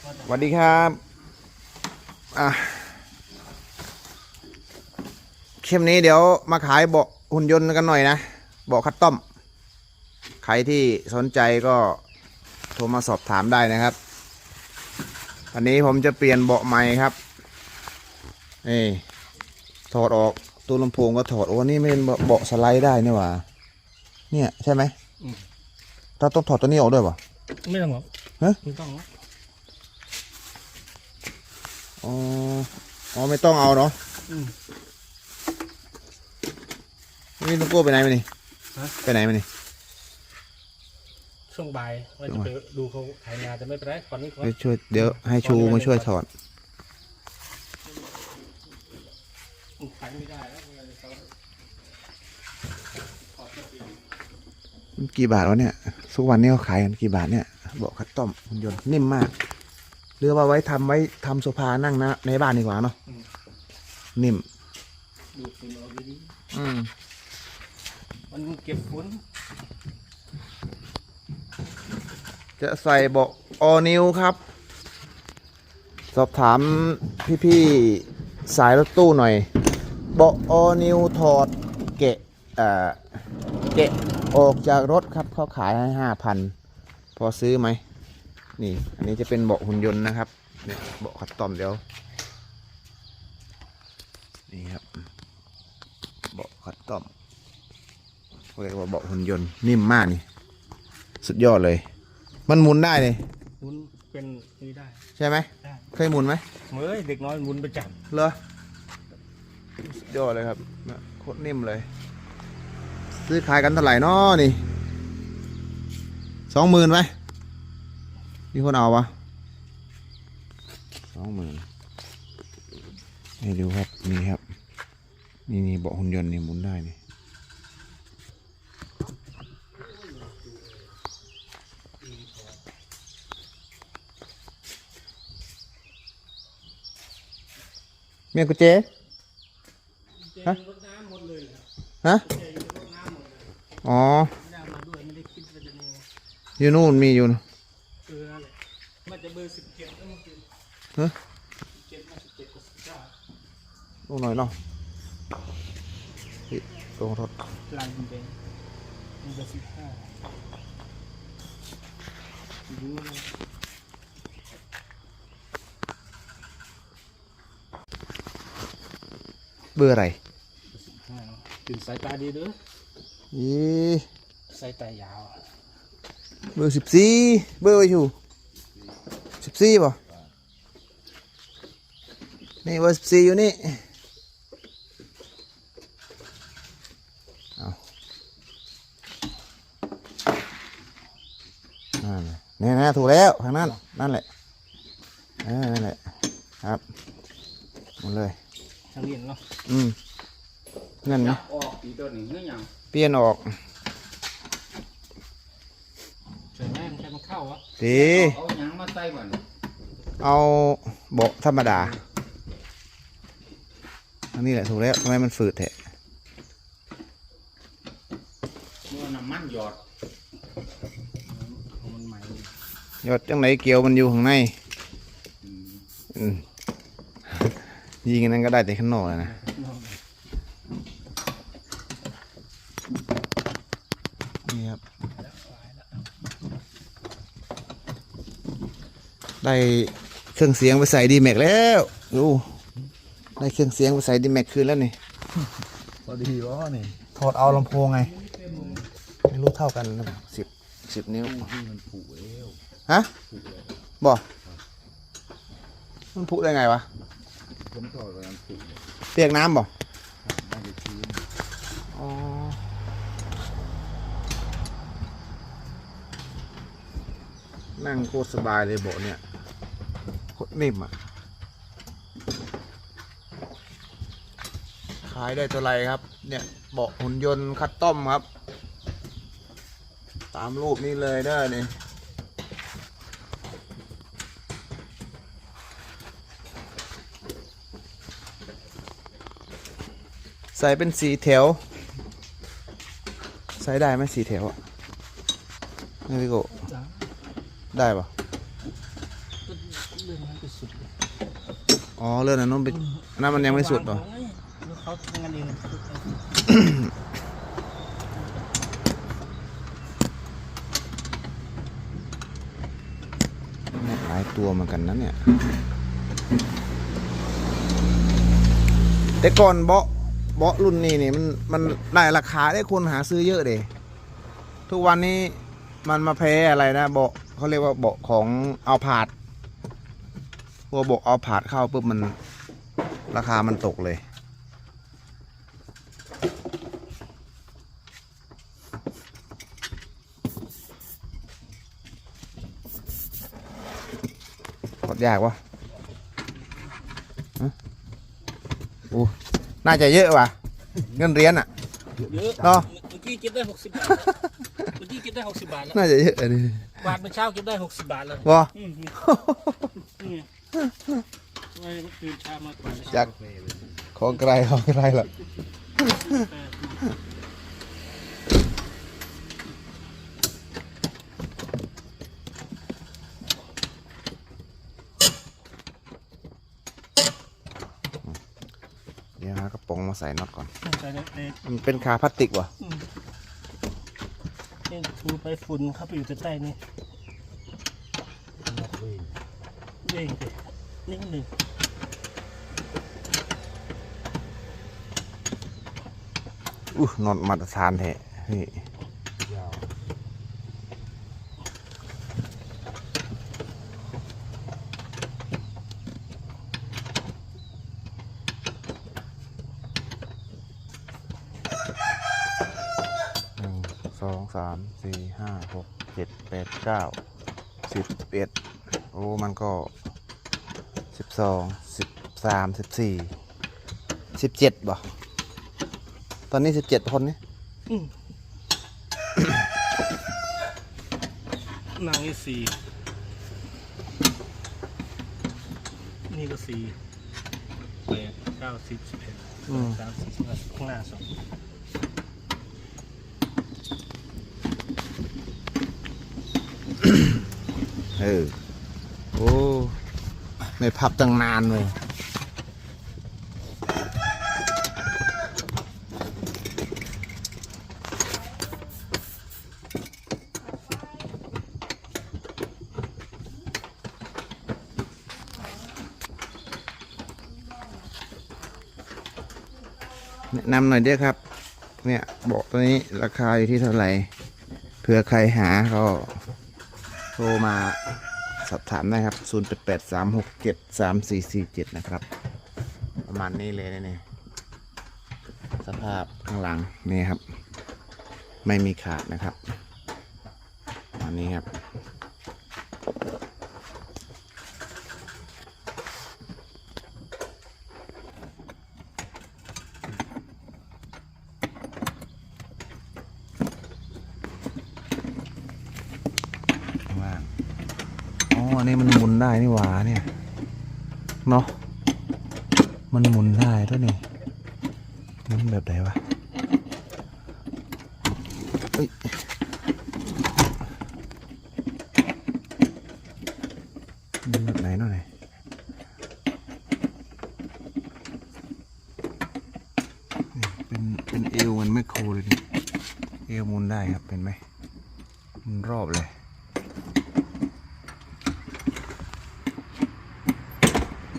สวัสดีครับอะคลิปนี้เดี๋ยวมาขายเบาะหุ่นยนต์กันหน่อยนะเบาะคัดต้อม ใครที่สนใจก็โทรมาสอบถามได้นะครับวันนี้ผมจะเปลี่ยนเบาะใหม่ครับนี่ถอดออกตู้ลำโพงก็ถอดโอ้นี่ไม่เป็นเบาะสไลด์ได้นี่หว่าเนี่ยใช่ไหมอืมเราต้องถอดตัวนี้ออกด้วยป่ะไม่ต้องหรอกฮะไม่ต้องหรอก อ๋ออ๋อไม่ต้องเอาเนาะอืม นี่ลุงโก้ไปไหนมานี่ฮะ ไปไหนมานี่ ช่วงบ่ายว่าจะไปดูเขาถ่ายงานจะไม่เป็นไรก่อนนี้ก่อน ไปช่วยเดี๋ยวให้ชูมาช่วยถอดขายไม่ได้แล้วเขากี่บาทวะเนี่ยทุกวันนี้เขาขายกันกี่บาทเนี่ยเบาะคัดต้อมหุ่นยนต์นิ่มมาก เรือว่าไว้ทำไว้ทำโซฟานั่งนะในบ้านดีกว่าเนาะนิ่มดูดฝุ่นออกดีอืมๆมันเก็บฝุ่นจะใส่เบาะออนิวครับ สอบถามพี่ๆสายรถตู้หน่อย เบาะออนิวถอดเกะเอ่อเกะออกจากรถครับเขาขายให้ห้าพันพอซื้อไหม นี่ อันนี้จะเป็นเบาะหุ่นยนต์นะครับเนี่ยเบาะคัดตอมเดี๋ยว นี่ครับ เบาะคัดตอมเขาเรียกว่าเบาะหุ่นยนต์นิ่มมากนี่ สุดยอดเลย มันหมุนได้เลยฝุ่นเป็นนี่ได้ ใช่ไหมได้เคยหมุนไหมเฮ้ยเด็กน้อยหมุนประจเหรอสุดยอดเลยครับนะโคตรนิ่มเลย ซื้อขายกันเท่าไหร่น้อนี่สองหมื่นไหม มีคนเอาปะสองหมื่นให้ดูครับ นี่ครับ นี่นี่เบาะหุ่นยนต์นี่หมุนได้นี่เมียกุญแจำฮะรถน้ำหมดเลยครับฮะเจ๊อยู่รถน้ำหมดเลยอ๋อไม่ได้เอามาด้วยไม่ได้คิดว่าจะมีอยู่นู่นมีอยู่นะ ฮะสิบเจ็ดมาสิบเจ็ดกับสิบเก้าลงหน่อยเนาะนี่ลงรถลายคุณเป็นมันจะสิบห้าดูเบอร์อะไรอ่าตื่นสายตาดีด้ออีสายตายาว เบอร์สิบสี่เบอร์ไว้อยู่สิบสี่ป่ะ นี่เบอร์สิบสี่อยู่นี่เอานั่นแหละนี่นะถูกแล้วทางนั้นนั่นแหละเออนั่นแหละครับหมดเลยทางเรียนเนาะอืมเงินไหมออกอีตัวนี้เงี้ยยังเปลี่ยนออกใส่แม่งแค่มันเข้าวะดีเอาหยังมาใส่บ่นเอาเบาะธรรมดาอั นนี้แหละถูกแล้วทำไมมันฝืดแท้เมื่อน้ำมันหยอดของมันใหม่ยอดจังไหนเกลียวมันอยู่ข้างในอืมยิงอันนั้นก็ได้แต่ข้างนอกเลยนะนี่ครับ ได้เครื่องเสียงไปใส่ดีแม็กแล้วดู ได้เครื่องเสียงไปใส่ดีแม็กคืนแล้วนี่พอดีวะนี่ถอดเอาลำโพงไง ไม่รู้เท่ากันหรือเปล่าสิบสิบนิ้วที่มันผุแล้วฮะบอกมันพุได้ไงวะผมถอดไปมันผุเปียกน้ำบอกได้ไปคืนอ๋อนั่งโคตรสบายเลยโบะเนี่ยโคตรนิ่มอะ ขายได้ตัวไรครับ เนี่ยเบาะหุ่นยนต์คัดต้อมครับ ตามรูปนี้เลยเด้อนี่ใส่เป็นสีแถว ใส่ได้ไหมสีแถวอะนี่พี่โกจ้าได้ปะสุดอ๋อเลื่อนอันนู้นไปอันนั้นมันยังไม่สุดเห เขาทำงานเองหลายตัวเหมือนกันนะเนี่ย แต่ก่อนเบาะเบาะรุ่นนี้นี่มันมันได้ราคาได้คนหาซื้อเยอะเดยทุกวันนี้มันมาแพ้อะไรนะเบาะเขาเรียกว่าเบาะของเอาผาดพวกเบาะเอาผาดเข้าปุ๊บมันราคามันตกเลย กดยากวะฮะโอ้น่าจะเยอะว่ะ เงินเหรียญอะเยอะเนาะเมื่อกี้เก็บได้หกสิบบาทเมื่อกี้เก็บได้หกสิบบาทแล้วน่าจะเยอะอันนี้บาทเมื่อเช้าเก็บได้หกสิบบาทแล้ววะอืมนี่นี่ไว้ตื่นเช้ามากกว่าอยากของไกลของไกลหรอก เออเดี๋ยวหากระป๋องมาใส่น็อตก่อน ใส่ในในมันเป็นคาพลาสติกวะอืมนี่ถูไปฝุ่นเข้าไปอยู่ใต้นี่เด้งไปนิดหนึ่ง อู้นอตมาตรฐานแท้นี่หนึ่งสองสามสี่ห้าหกเจ็ดแปดเก้าสิบเอ็ดโอ้ มันก็สิบสองสิบสามสิบสี่สิบเจ็ดบ่ ตอนนี้สิบเจ็ดคนนี่อืมหนังนี่สี่นี่ก็สี่แปดเก้าสิบสิบเอ็ดสองสามสี่สิบห้าข้างหน้าสองเออ โอ้ ไม่พับตั้งนานเลย นะนำหน่อยเด้อครับ เนี่ยบอกตัวนี้ราคาอยู่ที่เท่าไหร่เผื่อใครหาก็โทรมาสอบถามได้ครับ 0 8 8 3 6 7 3 4 4 7 นะครับ ประมาณนี้เลยนะเนี่ยสภาพข้างหลังนี่ครับ ไม่มีขาดนะครับอันนี้ครับ อันนี้มันหมุนได้นี่หว่าเนี่ยเนาะมันหมุนได้ด้วยนี่หมันแบบไหนวะเฮ้ยมันแบบไหนเนาะเนี่ยเป็นเป็นเอวมันไม่โคเลยนี่เอวมุนได้ครับเป็นไหมมันรอบเลย